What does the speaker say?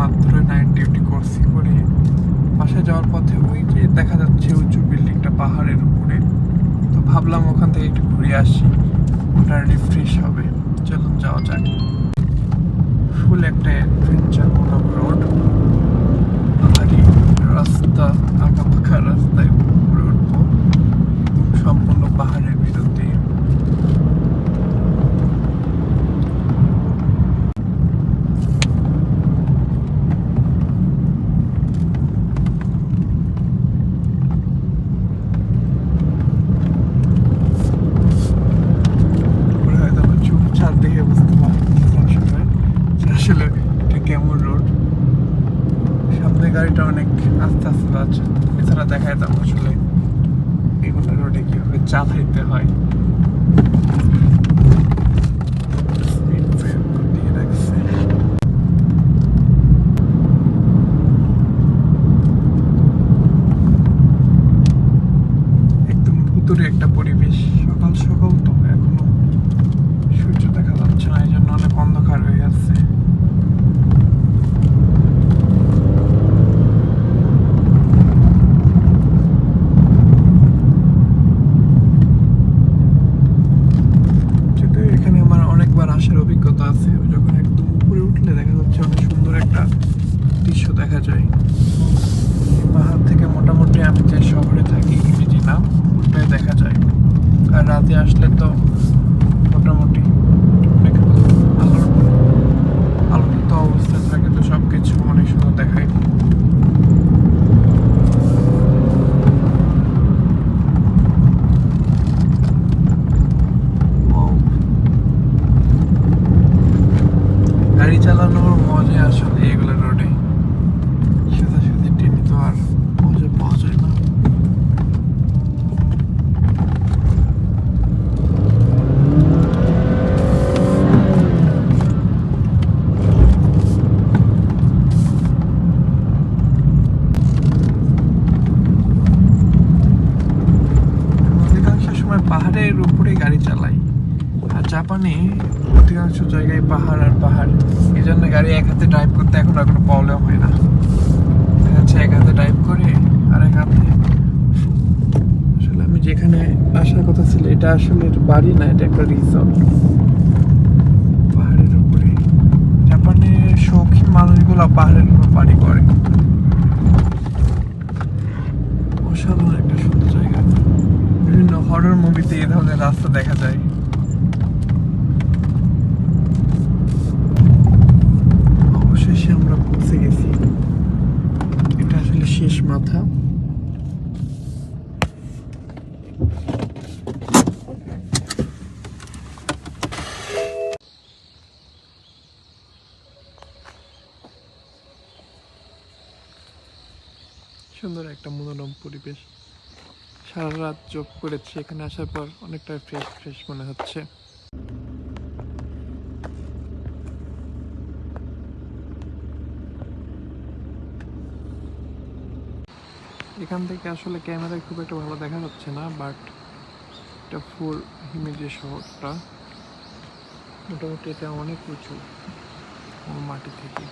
মাত্র night duty করছি করে বাসায় যাওয়ার পথে ওই যে দেখা যাচ্ছে উঁচু বিল্ডিংটা পাহাড়ের উপরে। তো ভাবলাম ওখান থেকে একটু ঘুরে আসি, ওটা রিফ্রেশ হবে। চলুন যাওয়া যাক ফুল একটা অ্যাডভেঞ্চার মূলক রোড পাহাড়ি রাস্তা আঁকা পাখা রাস্তায় উপরে উঠবো সম্পূর্ণ পাহাড়ের ভিতর দিয়ে তারপরে হয়তো আমার চোখ ছাদ দেখে বুঝতে পারছিলাম সবাই যে আসলে এটা কেমন রোড সামনে গাড়িটা অনেক আস্তে আস্তে যাচ্ছে। এছাড়া দেখা যেতাম আসলে এগুলো রোডে কীভাবে চালাইতে হয় Speed break দিয়ে রাখছে। একদম ভুতুরে একটা পরিবেশ সকাল সকাল তো এখনও সূর্য দেখা যাচ্ছে না এই জন্য অনেক অন্ধকার হয়ে আছে যদিও এখানে আমার অনেকবার আসার অভিজ্ঞতা আছে যখন একদম উপরে উঠলে দেখা যাচ্ছে অনেক সুন্দর একটা দৃশ্য দেখা যায়। পাহাড় থেকে মোটামুটি আমি যে শহরে থাকি ইমেজি নাম, ওটাই দেখা যায়। আর রাতে আসলে তো মোটামুটি আলোর আলোকিত অবস্থায় থাকে তো সব কিছু অনেক সুন্দর দেখায়. গাড়ি চালানোর মজা আসলে এগুলো রোডে সোজাসুজি ট্রেনে তো আর মজা পাওয়া যায় পাহাড়ের উপরে গাড়ি চালাই। আর জাপানে অধিকাংশ জায়গায় পাহাড় আর পাহাড়। এই জন্য গাড়ি এক হাতে ড্রাইভ করতে এখন আর কোনো প্রবলেম হয় না। দেখা যাচ্ছে এক হাতে ড্রাইভ করে এক আসলে আমি যেখানে আসার কথা ছিল, এটা আসলে বাড়ি না, এটা একটা রিসর্ট পাহাড়ের উপরে। জাপানের শৌখিন মানুষগুলো পাহাড়ের উপর বাড়ি করে। অসাধারণ একটা সুন্দর জায়গা। বিভিন্ন হরর মুভিতে এই ধরনের রাস্তা দেখা যায়। অবশেষে আমরা পৌঁছে গেছি। এটা আসলে শেষ মাথা। সুন্দর একটা মনোরম পরিবেশ। সারা রাত যোগ করেছি, এখানে আসার পর অনেকটা ফ্রেশ ফ্রেশ মনে হচ্ছে। এখান থেকে আসলে ক্যামেরায় খুব একটা ভালো দেখা যাচ্ছে না বাট এটা ফুল হিমেজে শহরটা। মোটামুটি এটা অনেক উঁচু মাটি থেকে।